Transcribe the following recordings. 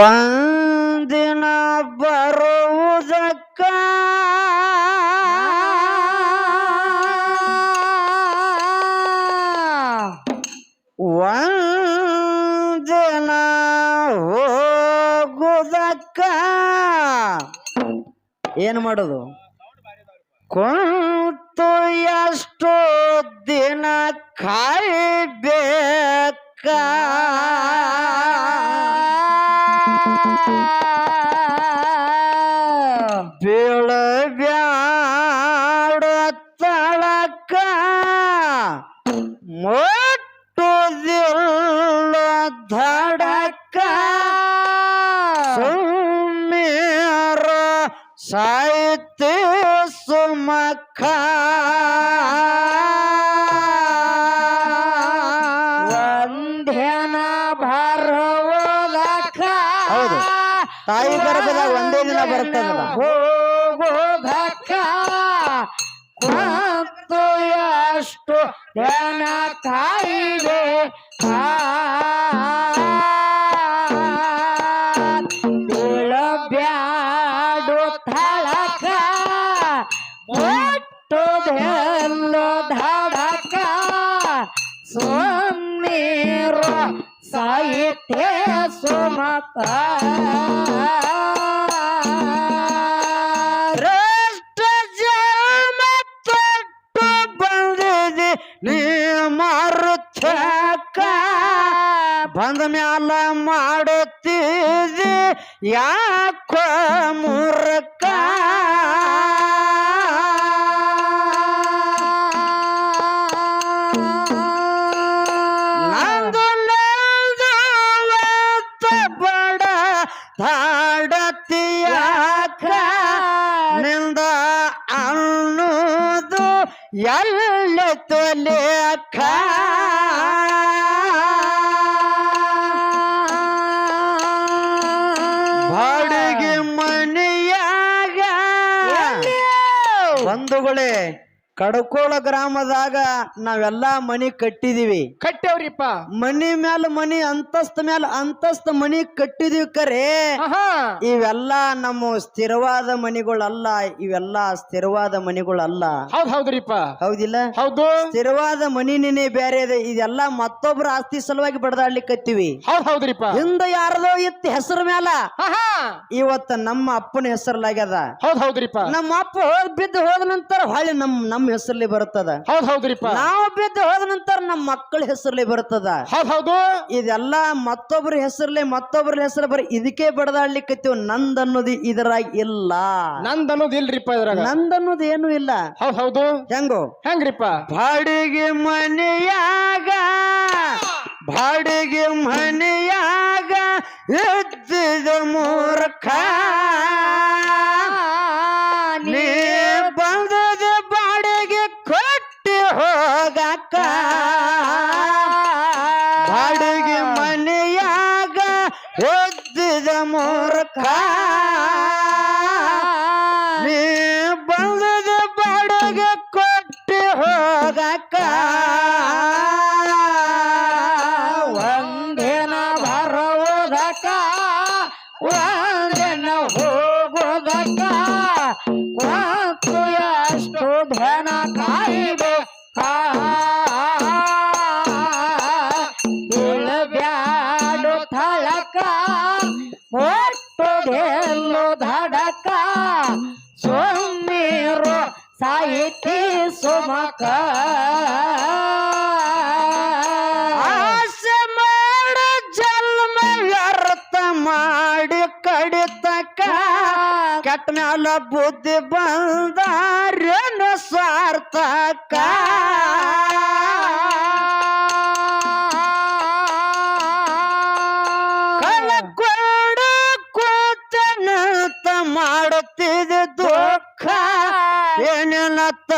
ಒಂದಿನ ಬರುವುದಕ್ಕ ಒಂದಿನ ಹೋಗುದಕ್ಕ ಏನು ಮಾಡೋದು? ಕೊಂತು ಎಷ್ಟು ದಿನ ಕಾಯ್ಬೇಕ 儿子啊 ಎಷ್ಟು ಜನ ಮ್ಯಾಲ ಮಾಡುತ್ತಿದೆ ಯಾಕ ಮುರಕ ಬಡ ಧಾಡತಿಯಾಕ ನಿಂದ ಅನ್ನೋದು ಎಲ್ಲ ತೊಲೆಯಕ್ಕ ಬಂಧುಗಳೇ ಕಡಕೋಳ ಗ್ರಾಮದಾಗ ನಾವೆಲ್ಲಾ ಮನಿ ಕಟ್ಟಿದೀವಿ. ಕಟ್ಟೇವ್ರಿಪ್ಪ. ಮನಿ ಮ್ಯಾಲ ಮನಿ ಅಂತಸ್ತ ಮ್ಯಾಲ ಅಂತಸ್ತ ಮನಿ ಕಟ್ಟಿದೀವಿ ಕರೆ. ಆಹಾ. ಇವೆಲ್ಲ ನಮ್ಮ ಸ್ಥಿರವಾದ ಮನಿಗಳಲ್ಲ ಇವೆಲ್ಲ ಸ್ಥಿರವಾದ ಮನಿಗಳಲ್ಲ. ಹೌದ್ ಹೌದ್ರಿಪ್ಪ. ಹೌದಿಲ್ಲ? ಹೌದು. ಸ್ಥಿರವಾದ ಮನಿನೇ ಬೇರೆ ಇದೆ ಇದೆಲ್ಲ ಮತ್ತೊಬ್ಬರ ಆಸ್ತಿ ಸಲುವಾಗಿ ಬಡದಾಡ್ಲಿಕ್ಕತ್ತೀವಿ ಹೌದ್ ಹೌದ್ರಿಪ್ಪ. ಹಿಂದ ಯಾರದೋ ಇತ್ತು ಹೆಸರು ಮ್ಯಾಲ. ಆಹಾ. ಇವತ್ತ ನಮ್ಮ ಅಪ್ಪನ ಹೆಸರಲಾಗ್ಯದ. ಹೌದ್ ಹೌದ್ರಿಪ್ಪ. ನಮ್ಮ ಅಪ್ಪ ಹೋದ್ ಬಿದ್ದು ಹೋದ ನಂತರ ಹೊಳ್ಳಿ ನಮ್ ನಮ್ಮ ಹೆಸರಲ್ಲಿ ಬರುತ್ತದ. ಹೌದ್ ಹೌದ್ರಿಪ್ಪ. ನಾವು ಬಿದ್ದು ಹೋದ ನಂತರ ನಮ್ಮ ಮಕ್ಕಳ ಹೆಸರಲ್ಲಿ ಬರ್ತದ ಹೌದ್ ಹೌದು. ಇದೆಲ್ಲ ಮತ್ತೊಬ್ಬರ ಹೆಸರಲ್ಲಿ ಮತ್ತೊಬ್ಬರ ಹೆಸರು ಬರೀ ಇದಕ್ಕೆ ಬಡದಾಡ್ಲಿಕ್ಕತ್ತೀವಿ ನಂದ್ ಅನ್ನೋದು ಇದರಾಗ ಇಲ್ಲ. ನಂದ್ ಅನ್ನೋದು ಇಲ್ರಿಪ್ಪ ಇದ್ರಾಗ. ನಂದ್ ಅನ್ನೋದು ಏನು ಇಲ್ಲ. ಹೌದ್ ಹೌದು. ಹೆಂಗೋ? ಹೆಂಗ್ರಿಪ್ಪ? ಬಾಡಿಗೆ ಮನೆಯಾಗ ಬಾಡಿಗೆ ಮನೆಯಾಗ ಎದ್ದಿದ ಮೂರ್ಖ. ಎದ್ದಿದ ಮೂರ್ಖ ಧಡಕ. ಸುಮ್ಮೀರು ಸಾಹಿತಿ ಸುಮಕ. ಆಸೆ ಮಾಡ ಜನ್ಮ ವ್ಯರ್ಥ ಮಾಡಿ ಕಡಿತಕ. ಕೆಟ್ಟ ಮ್ಯಾಲ ಬುದ್ಧಿ ಬಂದಾರೇನು ಸ್ವಾರ್ಥಕ್ಕ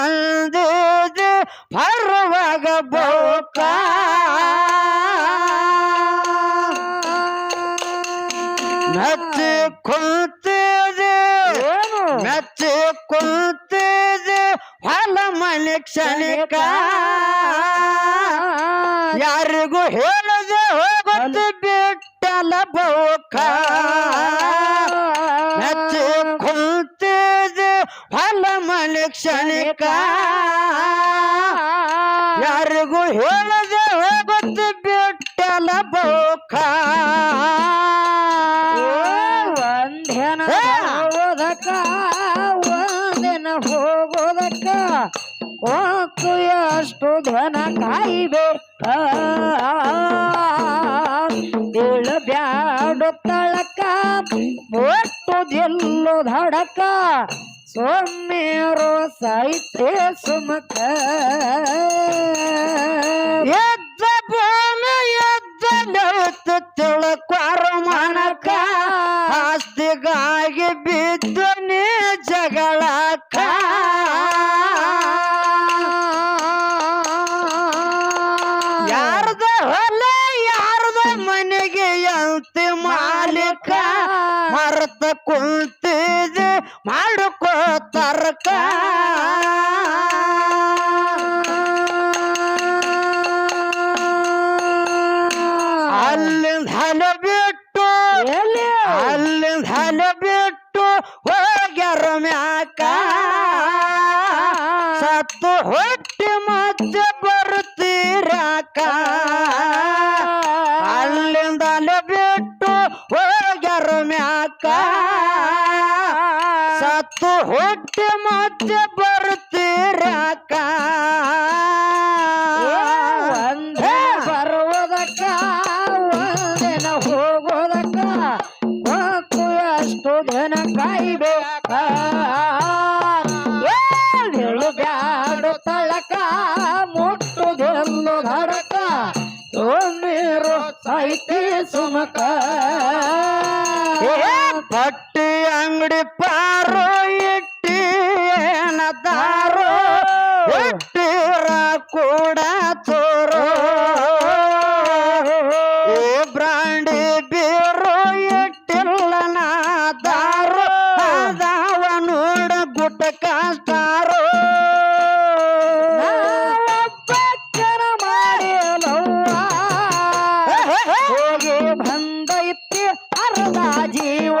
ತಂದಿದೆ ಪರವಾಗ ಬೋಕ. ಮೆಚ್ಚಿ ಕುಂತಿದೆ ಮೆಚ್ಚಿ ಕುಂತಿದೆ ಹೊಲ ಮನೆ ಕ್ಷಣಿಕ. bow. ಆಸ್ತಿಗಾಗಿ ಬಿದ್ದು ನೀ ಸತ್ತು ಹೊಟ್ಟೆ ಮಧ್ಯೆ ಬರ್ತೀರಾಕ ಅಲ್ಲಿಂದ ಅಲೆ ಬಿಟ್ಟು ಹೋಗ್ಯಾರ ಮ್ಯಾಕ? ಸತ್ತು ಹೊಟ್ಟಿ ಮಧ್ಯೆ ಬರ್ತೀರಾಕ ಮುಟ್ಟುದೆಲ್ಲು ತೋಮೇರು ಐತಿ ಸುಮಕ. ಪಟ್ಟಿ ಅಂಗಡಿ ಪಾರೋ ಇಟ್ಟಿ ಅರ್ಧ ಜೀವ.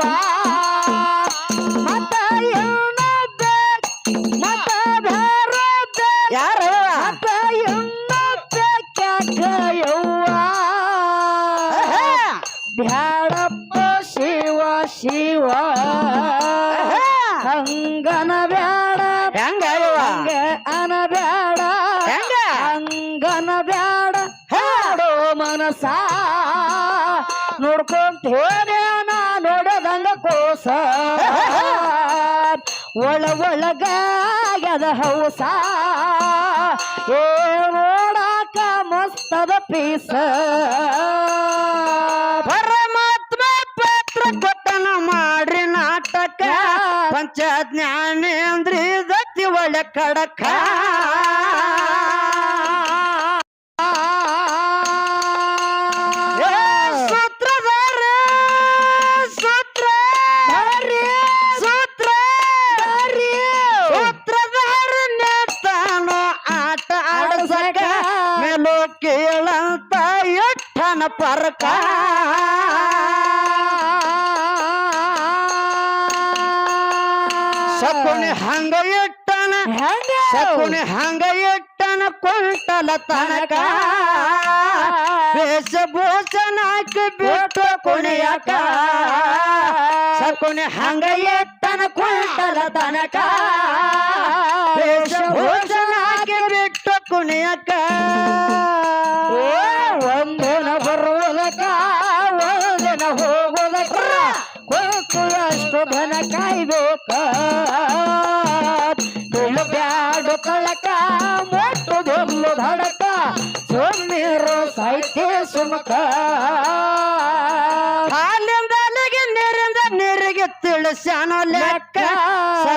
ಒಳ ಒಳಗಾಯದ ಹೌಸ? ಏ ನೋಡಾಕ ಮಸ್ತದ ಪೀಸ. ಪರಮಾತ್ಮ ಪತ್ರ ಕೊಟ್ಟನ ಮಾಡ್ರಿ ನಾಟಕ. ಪಂಚ ಜ್ಞಾನೇಂದ್ರಿ ದತ್ತಿ ಒಳ ಕಡಕ. ಕೇಳಂತ ಎಟ್ಟನ ಪರಕ ಸಕುಣಿ ಹಂಗ ಇಟ್ಟನ ಹೆಂಗ ಸಕುಣಿ ಹಂಗ ಇಟ್ಟನ ಕೊಂಟಲ ತನಕ ವೇಷಭೂಷಣ ಹಾಕಿ ಬಿಟ್ಟು ಕುಣಿಯಕ ಸಕುಣಿ ಹಂಗ ಇಟ್ಟನ ಕೊಂಟಲ ತನಕ ವೇಷಭೂಷಣ ಹಾಕಿ ಬಿಟ್ಟು ಕುಣಿಯಕ ಒಂದಿನ ಬರುವುದಕ್ಕ ಒಂದಿನ ಹೋಗುವುದಕ್ಕ. ಕೊಕ್ಕು ಎಷ್ಟು ಧನ ಕಾಯ್ಬೇಕ. ತುಳು ಬ್ಯಾಡು ಕಳಕ ಮೊಟ್ಟು ದೊಲ್ಲು ಧಡಕ. ಸೊಮ್ಮಿರು ಸಾಹಿತ್ಯ ಸುಮಕ. ಹಾಲಿಂದ ಅಲ್ಲಿಗೆ ನೀರಿಂದ ನೀರಿಗೆ ತಿಳಿಸ್ಯಾನೋ ಲೆಕ್ಕ.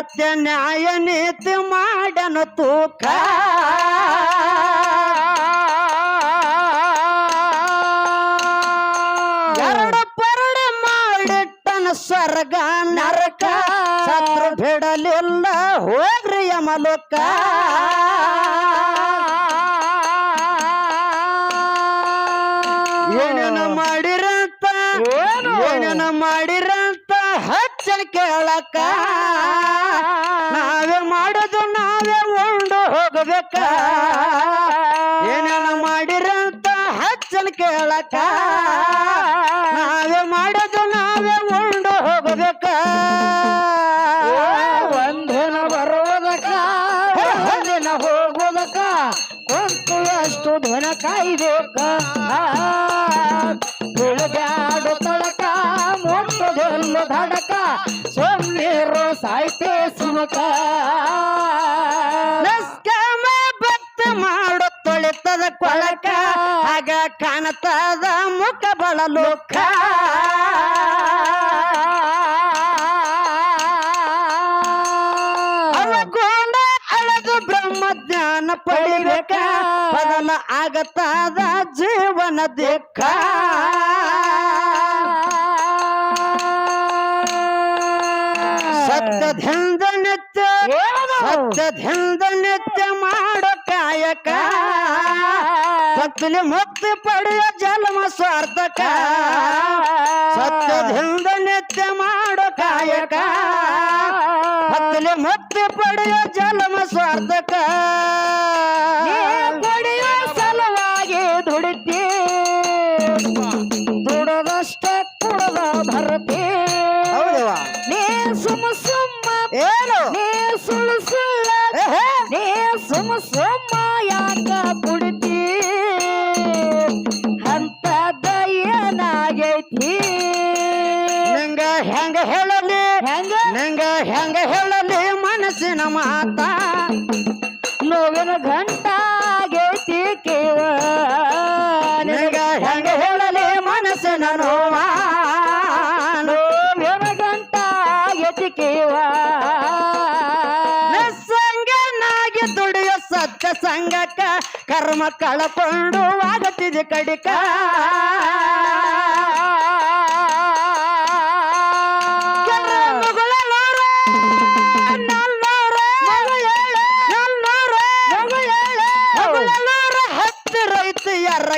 ಸತ್ಯ ನ್ಯಾಯ ನೀತಿ ಮಾಡನ ತೂಕ. ಎರಡು ಪರಡೆ ಮಾಡಿಟ್ಟನ ಸ್ವರ್ಗ ನರಕ. ಸತ್ರು ಬಿಡಲಿಲ್ಲ ಹೋಗ್ರಿ ಯಮಲೋಕ. ಕೇಳಕ್ಕ ನಾವೇ ಮಾಡೋದು ನಾವೇ ಉಂಡು ಹೋಗಬೇಕ? ಏನೇನ ಮಾಡಿರಂತ ಹಚ್ಚನ್ ಕೇಳಕ? ನಾವೇ ಮಾಡೋದು ನಾವೇ ಉಂಡು ಹೋಗಬೇಕ? ಒಂದಿನ ಬರೋದಕ್ಕ ಒಂದಿನ ಹೋಗೋದಕ್ಕ ಕೊಂತು ಅಷ್ಟು ದಿನ ಕಾಯ್ಬೇಕ? ತುಳಿದಾಡು ಸಾಯ್ತೆ ಸುಮಕ. ನಸ್ಕಮ ಭಕ್ತ ಮಾಡೋ ತೊಳಿತದ ಕೊಳಕ. ಆಗ ಕಾಣತದ ಮುಖ ಬಳಲೋಕ ಬ್ರಹ್ಮಜ್ಞಾನ ಪಡಿಬೇಕ. ಬದಲ ಆಗತ್ತಾದ ಜೀವನ ದಿಕ್ಕ ಸತ್ಯದಿಂದ ನಿತ್ಯ? ಸತ್ಯದಿಂದ ನಿತ್ಯ ಮಾಡೋ ಕಾಯಕ? ಸತ್ತಲಿ ಮುಕ್ತಿ ಪಡೆಯ ಜನ್ಮ ಸ್ವಾರ್ಥಕ? ಸತ್ಯದಿಂದ ನಿತ್ಯ ಮಾಡೋ ಕಾಯಕ? ಹತ್ತಲಿ ಮುಕ್ತಿ ಪಡೆಯ ಜನ್ಮ ಸ್ವಾರ್ಥಕ? ಕುಡಿಯೋ ಸಲುವಾಗಿ ದುಡಿತಿ. ದುಡದಷ್ಟ ಕುಡದ ಭರತಿ. ಹೌದವ ನೀ ಸುಮ್ಮ ಏನು? ನೀ ಸುಳ್ಳು ಸುಳ್ಳ? ನೀ ಸುಮ್ಮ ಸುಮ್ಮ ಯಾಕ ಕುಡಿತಿ ಅಂತ ದಯ್ಯನಾಗೈತಿ ನಿಂಗ ಹೆಂಗ ಹೇಳಲಿ? ಹೆಂಗ? ನಿಂಗ ಹೆಂಗ ಹೇಳಲಿ ಮನಸ್ಸಿನ ಮಾತ? ಸತ್ಯ ಸಂಗಕ್ಕ ಕರ್ಮ ಕಳಕೊಂಡು ಆಗತ್ತಿದೆ ಕಡಿಕ.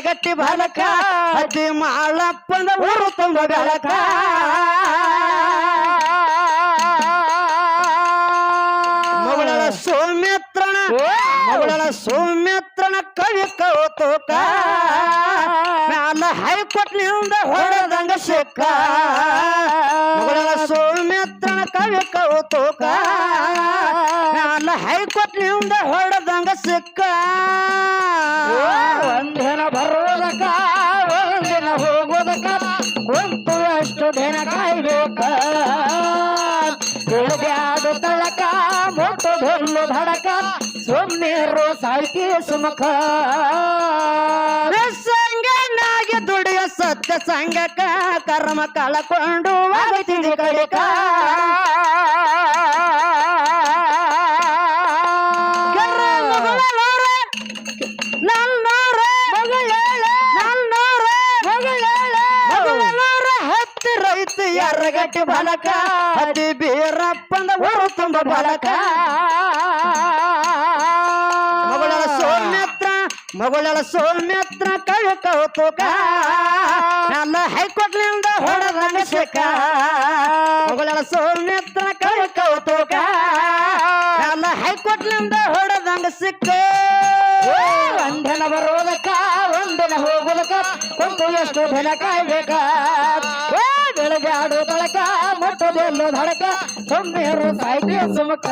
ಗಟ್ಟಿ ಬಾಲಕ ಅತಿ ಮಾಳಪ್ಪನ ಊರು ತುಂಬ ಬೆಳಕ. ಮಗಳ ಸೌಮಿತ್ರನ ಮಗಳ ಸೌಮ್ಯತ್ರನ ಕವಿ ಕೌತುಕ. ಮ್ಯಾಲ ಹೈಕೋರ್ಟ್ನಿಂದ ಹೊಡೆದಂಗ ಸಿಕ್ಕ. ಮಗಳ ಸೌಮ್ಯತ್ರನ ಕವಿ ಕೌತುಕ. ಮ್ಯಾಲ ಹೈಕೋರ್ಟ್ನಿಂದ ಹೊಡೆದಂಗ ಸಿಕ್ಕ. ಒಂದಿನ ಬರುವುದಕ್ಕ ಸುಮ್ಮೀರು ಸಾಯ್ತಿ ಸುಮಕ. ಸಂಗನಾಗಿ ದುಡಿಯ ಸತ್ಯ ಸಂಗಕ ಕರ್ಮ ಕಳಕೊಂಡು ಆಗತಿದೆ ಕಡಿಕ. ಕರ್ರ ಮಗಳಲ್ಲೋರ, ನಲ್ಲೋರ, ನಲ್ಲೋರ, ಮಗಳಲ್ಲೋರ ಹತ್ತಿರ ಐತಿ ಎರ್ರಗಟ್ಟಿ ಬಲಕ ಹದಿ ಬೀರಪ್ಪಂದ ಊರು ತುಂಬ ಬಲಕ. ಮಗಳ ಸೌಮ್ಯತ್ರ ಕವಿ ಕೌತುಕ. ನನ್ನ ಹೈಕೋರ್ಟ್ನಿಂದ ಹೊಡೆದಂಗ ಸಿಕ್ಕ ಮಗಳ ಸೌಮ್ಯತ್ರ ಕವಿ ಕೌತುಕ. ನನ್ನ ಹೈಕೋರ್ಟ್ನಿಂದ ಹೊಡೆದಂಗ ಸಿಕ್ಕ ಒಂದಿನ ಬರೋದಕ್ಕ, ಒಂದಿನ ಹೋಗುವುದಕ್ಕ ಕುಂತು ಎಷ್ಟು ದಿನ ಕಾಯ್ಬೇಕ? ಬೆಳಗ್ಗೆ ಆಡು ತಳಕ ಮುಟ್ಟದೆಲ್ಲೋ ಧಡಕ ಸುಮ್ಮೀರು ಸಾಯ್ತಿ ಸುಮಕ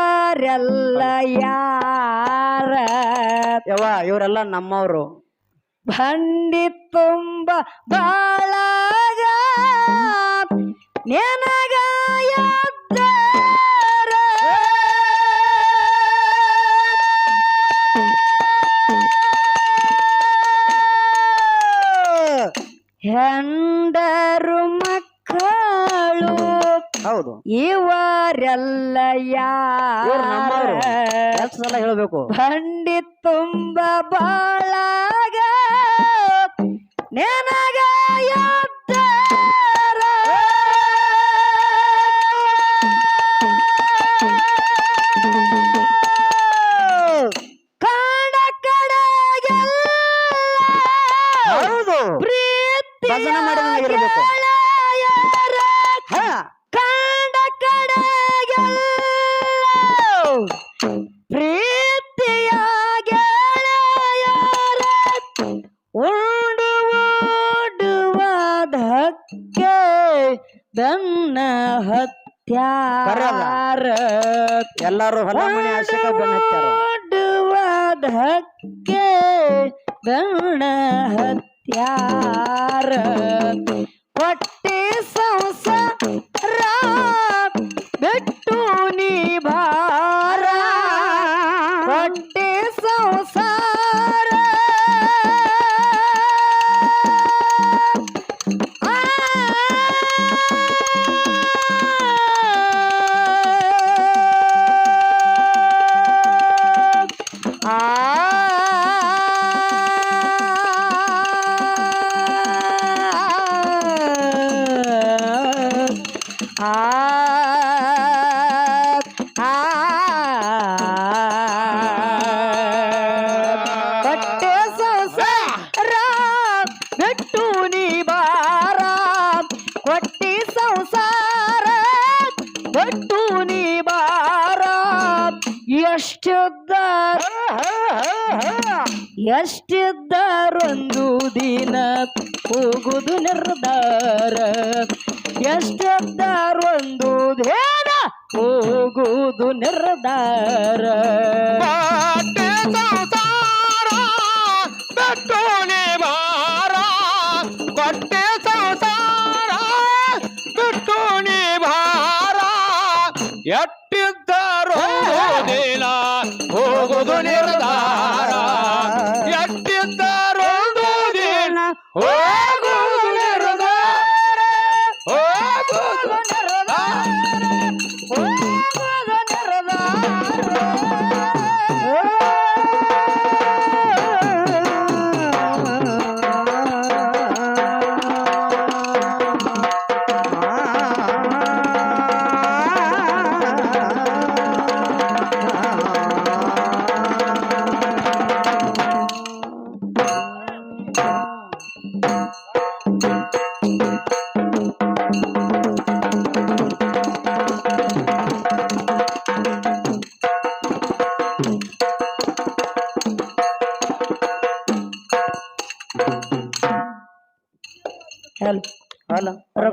ಇವರೆಲ್ಲ ಯಾರ? ಯವ್ವ ಇವರೆಲ್ಲ ನಮ್ಮವರು. ಬಂಡಿ ತುಂಬ ಬಾಳಾಗ ನಿನಗ ಎದ್ದಾರ. ಇವರೆಲ್ಲ ಸಲ ಹೇಳ್ಬೇಕು? ಬಂಡಿ ತುಂಬ ಬಾಳಾಗ ನೆನಗ ಓಡುವುದಕ್ಕೆ ದನ್ನ ಹತ್ಯಾರ. ಎಲ್ಲಾರು ಹೊಲ ಮನೆ ಆಶಕ ಬೆನ್ನ ಹತ್ಯಾರ. ಹೊಟ್ಟೆ ಎಷ್ಟಿದ್ದಾರೊಂದು ದಿನ ಹೋಗುದು ನಿರ್ಧಾರ. ಎಷ್ಟಿದ್ದಾರೊಂದು ದಿನ ಹೋಗುದು ನಿರ್ಧಾರ. ಎಟ್ಟಿದ್ದಾರೋ ದಿನ ಹೋಗುದು ನಿರ್ಧಾರ.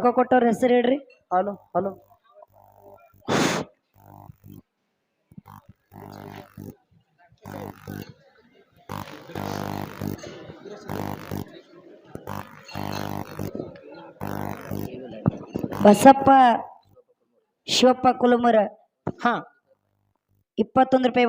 ರೊಕ್ಕ ಕೊಟ್ಟವ್ರ ಹೆಸರು ಹೇಳ್ರಿ ಹಲೋ ಹಲೋ ಬಸಪ್ಪ ಶಿವಪ್ಪ ಕುಲಮುರ ಹಾ ಇಪ್ಪತ್ತೊಂದು ರೂಪಾಯಿ